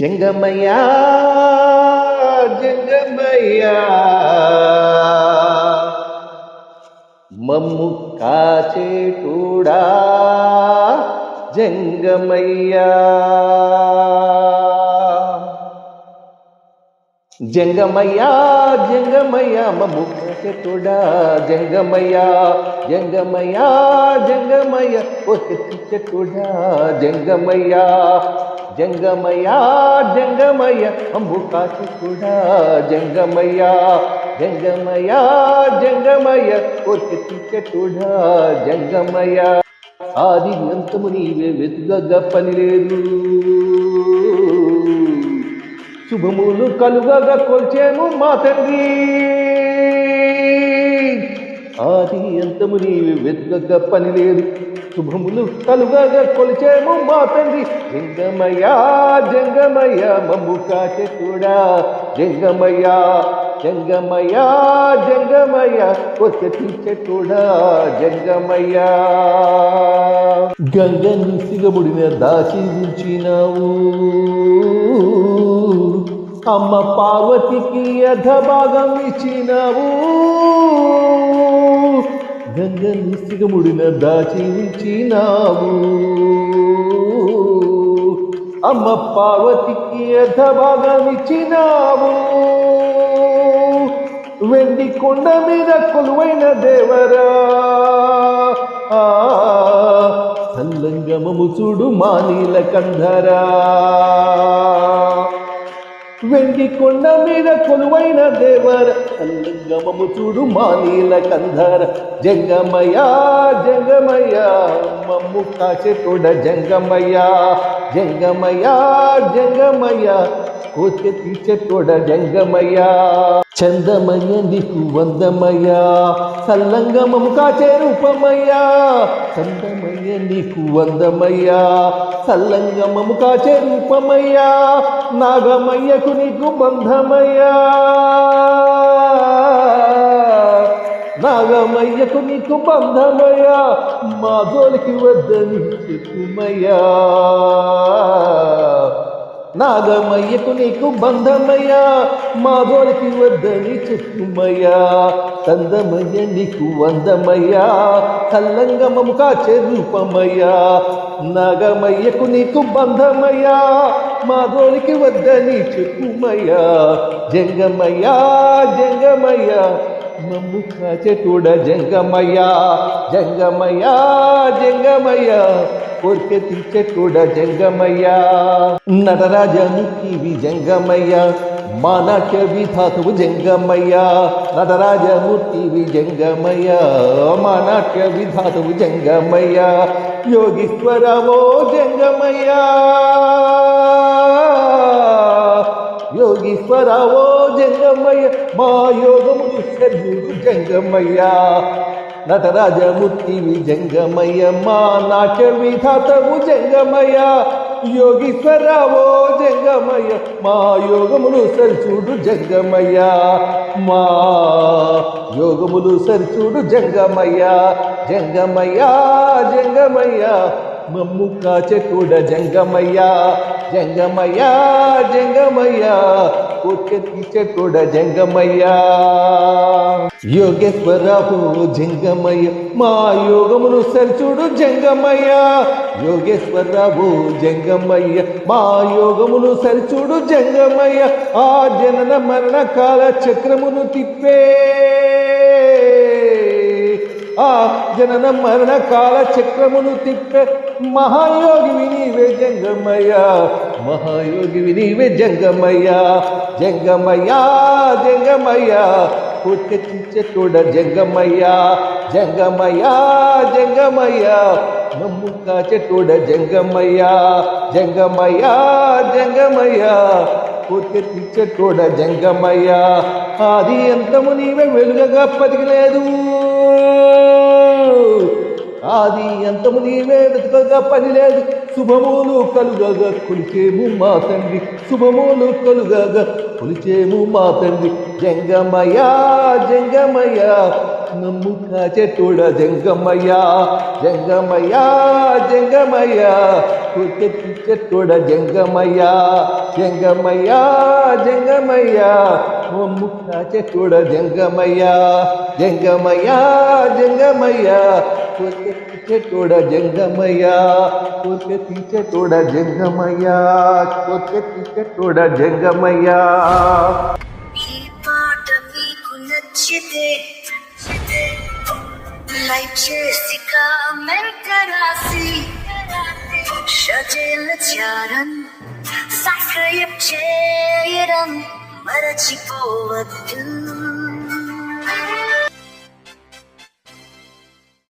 జంగమయ్యా జంగమయ్యా. మమ్ము కాచేటూడా జంగమయ్యా. జంగమయ్యా జంగమయ్యా మమ్ము కాచేటూడా జంగమయ్యా. జంగమయ్యా జంగమయ్య ఓ చెట్టుడా జంగమయ్యా. జంగమయ్యా జంగమయ్య అంబు కాచుకుడా జంగమయ్యా జంగమయ్యా జంగమయ్య ఓ జంగమయ్య. ఆది అంతము నీవే వెతుగగ పని లేదు. శుభములు కలుగగా కొల్చేము మా తండ్రి. ఆది అంతము నీవే వెతుగగ పని లేదు. శుభములు కలుగగా కొలిచేము మా తండ్రి. జంగమయ్యా జంగమయ్యా మమ్ము కాచె కూడా. జంగమయ్యా జంగమయ్యా జంగమయ్య కొత్త తీర్చె జంగమయ్యా. గంగను సిగబుడిన దాచి ఉంచినావు అమ్మ పార్వతికి అధ భాగం ఇచ్చినావు. గంగను సిగముడిన దాచి ఉంచినావు అమ్మ పార్వతికి అర్ధభాగమిచ్చినావు వెండి కొండ మీద కొలువైన దేవరా. ఆ, సల్లంగమము చూడు మానీల కంధరా వెంగి కొండ మీద కొలువైన దేవర సల్లంగమము చూడు మానీల కంధర జంగమయ్యా జంగమయ్యా మమ్ము కాచె తోడ జంగమయ్యా. జంగమయ్యా జంగమయ్యా కోరిక తీర్చే తోడ జంగమయ్యా. చందమయ్య నీకు వందమయ్యా. సల్లంగమము కాచే రూపమయ్యా. చందమయ్య నీకు వందమయ్యా. సల్లంగమము కాచే రూపమయ్యా. నాగమయ్యకు నీకు బంధమయ్యా. నాగమయ్యకు నీకు బంధమయ్యా. మా జోలికి వద్దని చెప్పుమయ్యా. నాగమయ్యకు నీకు బంధమయ్యా మా దోరికి వద్దని చెప్పుమయ్యా. కందమయ్య నీకు వందమయ్యా కల్లంగమము కాచే రూపమయ్యా. నాగమయ్యకు నీకు బంధమయ్యా మా దోరికి వద్దని చెప్పుమయ్యా. జంగమయ్యా జంగమయ్యా మమ్ము కాచే కూడా జంగమయ్యా. జంగమయ్యా జంగమయ్యా. కోరిక తీర్చెటూడ జంగమయ్యా. నటరాజానికి జంగమయ్యా. మా నాట్య విధాతువు జంగమయ్యా. నటరాజమూర్తివి జంగమయ్యా. మా నాట్య విధాతువు జంగమయ్యా. యోగీశ్వరవో జంగమయ్యా. యోగీశ్వరవో జంగమయ్య. మా యోగము జంగమయ్యా. నటరాజమూర్తివి జంగమయ్య మా నాట్య విధాతవు జంగమయ్య. యోగీశ్వరవో జంగమయ్య మా యోగములు సరిచూడు జంగమయ్య. మా యోగములు సరిచూడు జంగమయ్య జంగమయ్య జంగమయ్య. మమ్ము కాచెటూడ జంగమయ్య జంగమయ్య జంగమయ్య. కోచెత్తి జంగమయ్యా జంగమయ్య జంగమయ్య మా యోగమును సరిచూడు జంగమయ్య. యోగేశ్వరరావు జంగమయ్య మా యోగమును సరిచూడు జంగమయ్య. ఆ జనన మరణ కాల చక్రమును తిప్పే. ఆ జనన మరణ కాల చక్రమును తిప్పే మహాయోగి నీవే జంగమయ్య. మహాయోగి నీవే జంగమయ్యా జంగమయ్యా జంగమయ్యా. పుట్టించే తోడ జంగమయ్యా జంగమయ్యా జంగమయ్య. మమ్ము కాచే జంగమయ్యా జంగమయ్యా జంగమయ్యా. జంగమయ్య పుట్టించే తోడ ఆది అంతము నీవే వెలుగగా పదిగలేదు ఆది అంతము నీవే వెతుకగా పని లేదు శుభములు కలుగగా కొలిచేము మా తండ్రి. శుభములు కలుగగా కొలిచేము మా తండ్రి. జంగమయ్యా జంగమయ్యా నమ్ము కాచెటోడ జంగమయ్యా జంగమయ్యా జంగమయ్యా. కొరికెత్తి చెట్టుడ జంగమయ్య జంగమయ్య జంగమయ్య. ఓ ముక్క చెట్టోడ జంగమయ్య జంగమయ్య జంగమయ్య. కొరికెత్తి చెట్టోడ జంగమయ్య కొరికెత్తి చెట్టోడ జంగమయ్య కొరికెత్తి చెట్టోడ జంగమయ్య. ఈ పాట మీకు నచ్చితే లైక్ చేసి కామెంట్ రాసి షజేల చారం సబ్స్క్రైబ్ చేయడం మరచిపోవద్దు.